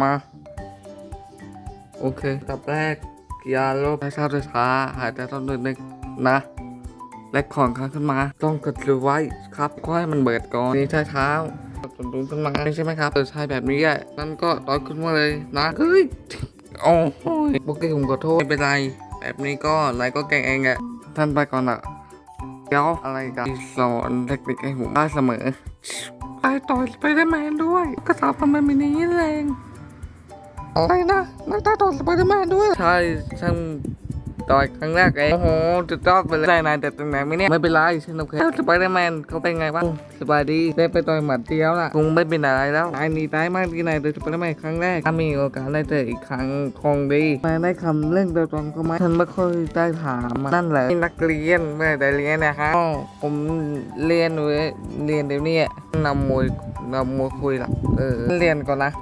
มา โอเคตับแรกยาลบให้เช้าด้วยช้าหายใจตอนหนึ่งนะ และของค้างขึ้นมา ต้องกดถือไว้ครับก็ให้มันเบิดก่อนนี่ใช้เท้าตนดุงขึ้นมาใช่ไหมครับเออใช่แบบนี้แหละนั่นก็ต่อยขึ้นมาเลยนะเฮ้ยโอ้โหโอเคผมขอโทษไม่เป็นไรแบบนี้ก็อะไรก็แกงเองอะท่านไปก่อนอะเดี๋ยวอะไรกันสอนเทคนิคให้ผมได้เสมอ ไปต่อยไปได้แมนด้วย ก็ทำทำไมไม่นี้แรง อะไรนะนักต่อยต่อสไปเดอร์แมนด้วย ใช่ช่างต่อยครั้งแรกเอง โอ้โหจุดยอดไปเลยได้นายแต่ตรงไหนไม่เนี่ย ไม่เป็นไรฉันโอเคแล้วสไปเดอร์แมนเขาเป็นไงบ้างสบายดีได้ไปต่อยหมัดเดียวล่ะ คงไม่เป็นอะไรแล้วนายหนีตายมากที่นายเจอสไปเดอร์แมนครั้งแรก ถ้ามีโอกาสได้เจออีกครั้งคงดีมาได้คำเรื่องโดยตรงก็ไหมฉันไม่ค่อยได้ถามนั่นแหละนักเรียนไม่ได้เรียนนะครับอ้าวผมเรียนเว้ยเรียนเดี๋ยวนี้นำมวยนำมวยคุยละเออเรียนก่อนนะ